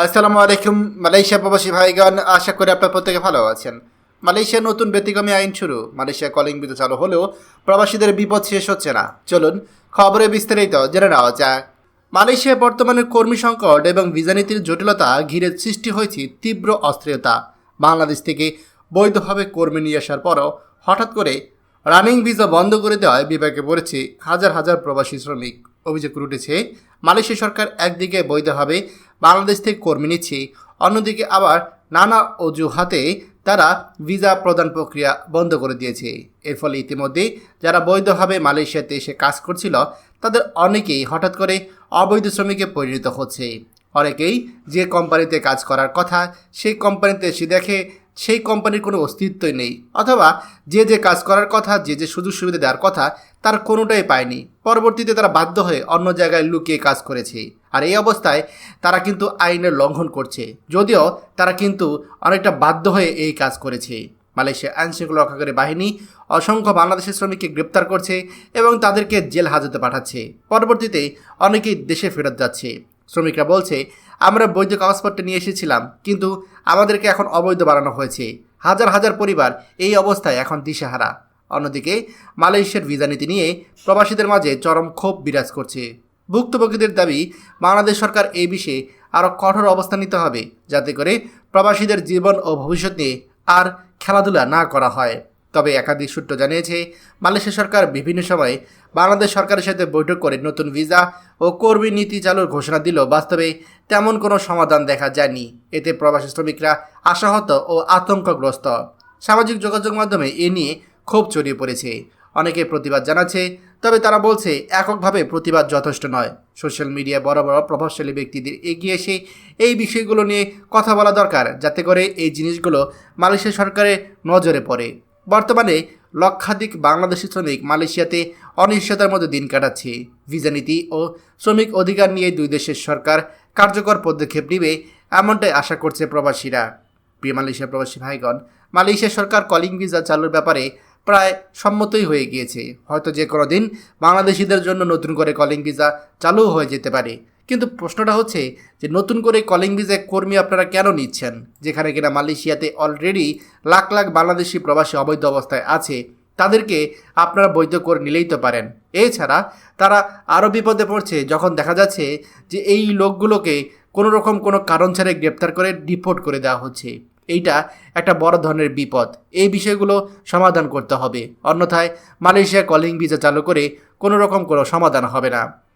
আসসালামু আলাইকুম, মালয়েশিয়া প্রবাসী ভাইগণ, আশা করি আপনার প্রত্যেকে ভালো আছেন। মালয়েশিয়ার নতুন ব্যতিক্রমী আইন শুরু। মালয়েশিয়া কলিং বিদ্যুৎ চালু হলেও প্রবাসীদের বিপদ শেষ হচ্ছে না। চলুন খবরে বিস্তারিত জেনে নেওয়া যাক। মালয়েশিয়ায় বর্তমানে কর্মী সংকট এবং ভিসা নীতির জটিলতা ঘিরে সৃষ্টি হয়েছে তীব্র অস্থিরতা। বাংলাদেশ থেকে বৈধভাবে কর্মী নিয়ে আসার পরও হঠাৎ করে রানিং ভিসা বন্ধ করে দেওয়ায় বিপাকে পড়েছে হাজার হাজার প্রবাসী শ্রমিক। অভিযোগ উঠেছে, মালয়েশিয়া সরকার একদিকে বৈধভাবে বাংলাদেশ থেকে কর্মী নিচ্ছে। অন্যদিকে আবার নানা অজুহাতে তারা ভিসা প্রদান প্রক্রিয়া বন্ধ করে দিয়েছে। এর ফলে ইতিমধ্যে যারা বৈধভাবে মালয়েশিয়াতে এসে কাজ করছিল, তাদের অনেকেই হঠাৎ করে অবৈধ শ্রমিকে পরিণত হচ্ছে। অনেকেই যে কোম্পানিতে কাজ করার কথা, সেই কোম্পানিতে এসে দেখে সেই কোম্পানির কোনো অস্তিত্বই নেই। অথবা যে যে কাজ করার কথা, যে যে সুযোগ সুবিধা দেওয়ার কথা, তার কোনোটাই পায়নি। পরবর্তীতে তারা বাধ্য হয়ে অন্য জায়গায় লুকিয়ে কাজ করেছে। আর এই অবস্থায় তারা কিন্তু আইনের লঙ্ঘন করছে। যদিও তারা কিন্তু অনেকটা বাধ্য হয়ে এই কাজ করেছে। মালয়েশিয়া আইনশৃঙ্খলা রক্ষাকারী বাহিনী অসংখ্য বাংলাদেশের শ্রমিককে গ্রেপ্তার করছে এবং তাদেরকে জেল হাজতে পাঠাচ্ছে। পরবর্তীতে অনেকেই দেশে ফেরত যাচ্ছে। শ্রমিকরা বলছে আমরা বৈধ কাগজপত্র নিয়ে এসেছিলাম, কিন্তু আমাদেরকে এখন অবৈধ বানানো হয়েছে। হাজার হাজার পরিবার এই অবস্থায় এখন দিশেহারা। অন্যদিকে, মালয়েশিয়ার ভিসা নীতি নিয়ে প্রবাসীদের মাঝে চরম ক্ষোভ বিরাজ করছে। ভুক্তভোগীদের দাবি, বাংলাদেশ সরকার এই বিষয়ে আরও কঠোর অবস্থান নিতে হবে, যাতে করে প্রবাসীদের জীবন ও ভবিষ্যৎ নিয়ে আর খেলাধুলা না করা হয়। তবে একাধিক সূত্র জানিয়েছে, মালয়েশিয়া সরকার বিভিন্ন সময়ে বাংলাদেশ সরকারের সাথে বৈঠক করে নতুন ভিসা ও কর্মী নীতি চালুর ঘোষণা দিলেও বাস্তবে তেমন কোনো সমাধান দেখা যায়নি। এতে প্রবাসী শ্রমিকরা আশাহত ও আতঙ্কগ্রস্ত। সামাজিক যোগাযোগ মাধ্যমে এ নিয়ে ক্ষোভ ছড়িয়ে পড়েছে। অনেকে প্রতিবাদ জানাচ্ছে, তবে তারা বলছে, এককভাবে প্রতিবাদ যথেষ্ট নয়। সোশ্যাল মিডিয়া বড় বড় প্রভাবশালী ব্যক্তিদের এগিয়ে এসে এই বিষয়গুলো নিয়ে কথা বলা দরকার, যাতে করে এই জিনিসগুলো মালয়েশিয়া সরকারের নজরে পড়ে। বর্তমানে লক্ষাধিক বাংলাদেশি শ্রমিক মালয়েশিয়াতে অনিশ্চয়তার মধ্যে দিন কাটাচ্ছে। ভিসা নীতি ও শ্রমিক অধিকার নিয়ে দুই দেশের সরকার কার্যকর পদক্ষেপ নেবে এমনটাই আশা করছে প্রবাসীরা। প্রিয় মালয়েশিয়া প্রবাসী ভাইগণ, মালয়েশিয়া সরকার কলিং ভিসা চালুর ব্যাপারে প্রায় সম্মতই হয়ে গিয়েছে। হয়তো যে কোনো দিন বাংলাদেশিদের জন্য নতুন করে কলিং ভিসা চালু হয়ে যেতে পারে। কিন্তু প্রশ্নটা হচ্ছে যে নতুন করে কলিং ভিসায় কর্মী আপনারা কেন নিচ্ছেন? যেখানে কিনা মালয়েশিয়াতে অলরেডি লাখ লাখ বাংলাদেশি প্রবাসী অবৈধ অবস্থায় আছে, তাদেরকে আপনারা বৈধ করে নিলেই তো পারেন। এছাড়া তারা আরও বিপদে পড়ছে যখন দেখা যাচ্ছে যে এই লোকগুলোকে কোনো রকম কোনো কারণ ছাড়াই গ্রেপ্তার করে ডিপোর্ট করে দেওয়া হচ্ছে। এইটা একটা বড় ধরনের বিপদ। এই বিষয়গুলো সমাধান করতে হবে। অন্যথায় মালয়েশিয়া কলিং ভিসা চালু করে কোনো রকম কোনো সমাধান হবে না।